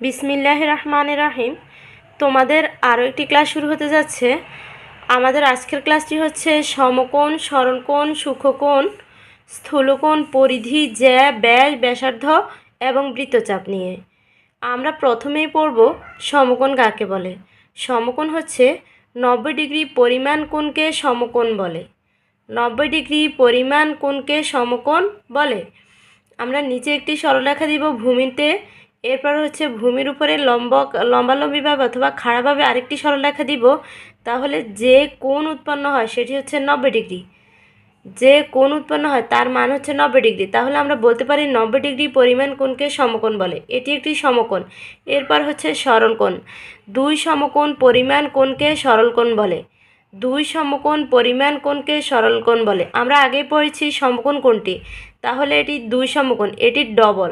বিসমিল্লাহ রহমান রাহিম। তোমাদের আরও একটি ক্লাস শুরু হতে যাচ্ছে। আমাদের আজকের ক্লাসটি হচ্ছে সমকোণ, সরলকোণ সূক্ষ্মকোণ স্থূলকোণ, পরিধি, জ্যা, ব্যাস, ব্যাসার্ধ এবং বৃত্তচাপ নিয়ে। আমরা প্রথমেই পড়ব সমকোণ কাকে বলে। সমকোণ হচ্ছে নব্বই ডিগ্রি পরিমাণ কোণকে সমকোণ বলে। নব্বই ডিগ্রি পরিমাণ কোণকে সমকোণ বলে। আমরা নিচে একটি সরলরেখা দিব ভূমিতে। এরপর হচ্ছে ভূমির উপরে লম্ব লম্বালম্বিভাবে অথবা খাড়াভাবে আরেকটি সরলরেখা দিব, তাহলে যে কোণ উৎপন্ন হয় সেটি হচ্ছে নব্বই ডিগ্রি। যে কোণ উৎপন্ন হয় তার মান হচ্ছে নব্বই ডিগ্রি। তাহলে আমরা বলতে পারি নব্বই ডিগ্রি পরিমাণ কোণকে সমকোণ বলে। এটি একটি সমকোণ। এরপর হচ্ছে সরল কোণ। দুই সমকোণ পরিমাণ কোণকে সরল কোণ বলে। দুই সমকোণ পরিমাণ কোণকে সরল কোণ বলে। আমরা আগেই পড়েছি সমকোণ কোণটি। তাহলে এটি দুই সমকোণ। এটি ডবল।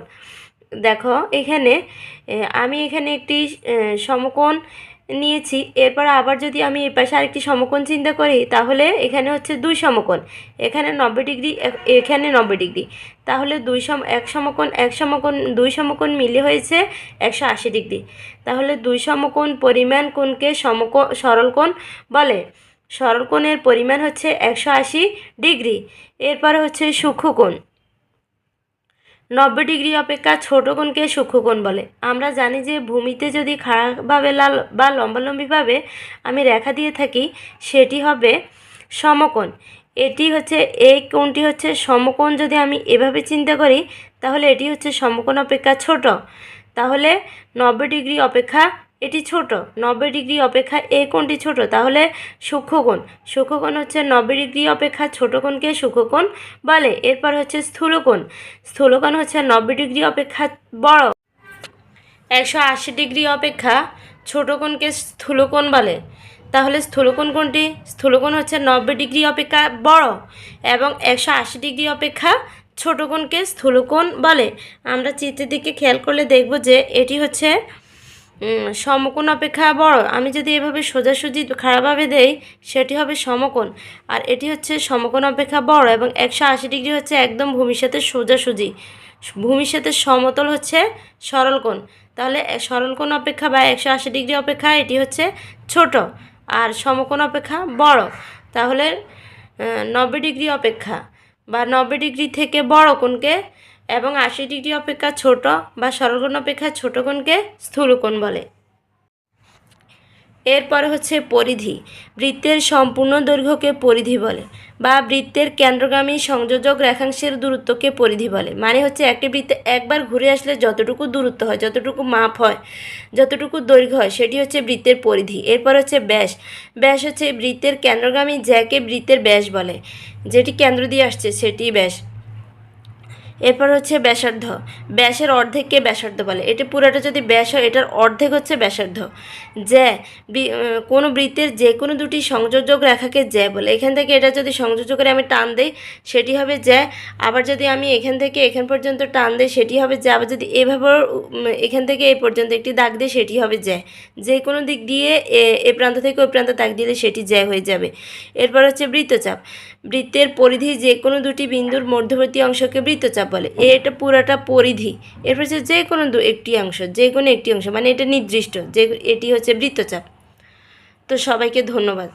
দেখো, এখানে আমি এখানে একটি সমকোণ নিয়েছি। এরপর আবার যদি আমি এই পাশে আরেকটি সমকোণ চিন্তা করি, তাহলে এখানে হচ্ছে দুই সমকোণ। এখানে নব্বই ডিগ্রি এখানে নব্বই ডিগ্রি। তাহলে দুই সম, এক সমকোণ এক সমকোণ, দুই সমকোণ মিলে হয়েছে একশো আশি ডিগ্রি। তাহলে দুই সমকোণ পরিমাণ কোণকে সমকোণ সরলকোণ বলে। সরলকোণের পরিমাণ হচ্ছে একশো আশি ডিগ্রি। এরপরে হচ্ছে সূক্ষ্মকোণ নব্বই ডিগ্রি অপেক্ষা ছোট কোণকে সূক্ষ্মকোণ বলে। আমরা জানি যে ভূমিতে যদি খারাপভাবে লাল বা লম্বালম্বিভাবে আমি রেখা দিয়ে থাকি, সেটি হবে সমকোণ। এটি হচ্ছে, এই কোণটি হচ্ছে সমকোণ যদি আমি এভাবে চিন্তা করি, তাহলে এটি হচ্ছে সমকোণ অপেক্ষা ছোট। তাহলে নব্বই ডিগ্রি অপেক্ষা এটি ছোট, নব্বই ডিগ্রি অপেক্ষা এ কোণটি ছোট, তাহলে সূক্ষ্মকোণ। সূক্ষ্মকোণ হচ্ছে নব্বই ডিগ্রি অপেক্ষা ছোট কোণকে সূক্ষ্মকোণ বলে, এরপর হচ্ছে স্থূলকোণ। স্থূলকোণ হচ্ছে নব্বই ডিগ্রি অপেক্ষা বড়। একশো আশি ডিগ্রি অপেক্ষা ছোট কোণকে স্থূলকোণ বলে। তাহলে স্থূলকোণ কোণটি, স্থূলকোণ হচ্ছে নব্বই ডিগ্রি অপেক্ষা বড় এবং একশো আশি ডিগ্রি অপেক্ষা ছোট কোণকে স্থূলকোণ বলে। আমরা চিত্রের দিকে খেয়াল করলে দেখব যে এটি হচ্ছে সমকোণ অপেক্ষা বড়। আমি যদি এভাবে সোজাসুজি খারাপভাবে দেই, সেটি হবে সমকোণ। আর এটি হচ্ছে সমকোণ অপেক্ষা বড় এবং একশো আশি ডিগ্রি হচ্ছে একদম ভূমির সাথে সোজাসুজি। ভূমির সাথে সমতল হচ্ছে সরল কোণ তাহলে এ- সরল কোণ অপেক্ষা বা একশো আশি ডিগ্রি অপেক্ষা, এটি হচ্ছে ছোট আর সমকোণ অপেক্ষা বড়। তাহলে নব্বই ডিগ্রি অপেক্ষা বা নব্বই ডিগ্রি থেকে বড় কোণকে এবং আশি ডিগ্রি অপেক্ষা ছোট বা সরলকোণ অপেক্ষা ছোট কোণকে স্থূলকোণ বলে। এরপরে হচ্ছে পরিধি। বৃত্তের সম্পূর্ণ দৈর্ঘ্যকে পরিধি বলে বা বৃত্তের কেন্দ্রগামী সংযোজক রেখাংশের দূরত্বকে পরিধি বলে। মানে হচ্ছে একটি বৃত্তে একবার ঘুরে আসলে যতটুকু দূরত্ব হয়, যতটুকু মাপ হয়, যতটুকু দৈর্ঘ্য হয়, সেটি হচ্ছে বৃত্তের পরিধি। এরপর হচ্ছে ব্যাস। ব্যাস হচ্ছে বৃত্তের কেন্দ্রগামী জ্যাকে বৃত্তের ব্যাস বলে। যেটি কেন্দ্র দিয়ে আসছে সেটি ব্যাস। এরপর হচ্ছে ব্যাসার্ধ। ব্যাসের অর্ধেককে ব্যাসার্ধ বলে। এটা পুরোটা যদি ব্যাস হয়, এটার অর্ধেক হচ্ছে ব্যাসার্ধ। জ্যা কোনো বৃত্তের যে কোনো দুটি সংযোজক রেখাকে জ্যা বলে। এখান থেকে এটা যদি সংযোজক করে আমি টান দেই, সেটি হবে জ্যা। আবার যদি আমি এখান থেকে এখান পর্যন্ত টান দেই, সেটি হবে জ্যা। আবার যদি এভাবে এখান থেকে এই পর্যন্ত একটি দাগ দিই, সেটি হবে জ্যা। যে কোনো দিক দিয়ে এ- এ প্রান্ত থেকে ওই প্রান্ত দাগ দিলে সেটি জ্যা হয়ে যাবে। এরপর হচ্ছে বৃত্তচাপ। বৃত্তের পরিধি যে কোনো দুটি বিন্দুর মধ্যবর্তী অংশকে বৃত্তচাপ বলে। এটা পুরাটা পরিধি। এরপর হচ্ছে যে কোনো দু একটি অংশ, যে কোনো একটি অংশ মানে এটা নির্দিষ্ট, যে এটি হচ্ছে বৃত্তচাপ। তো সবাইকে ধন্যবাদ।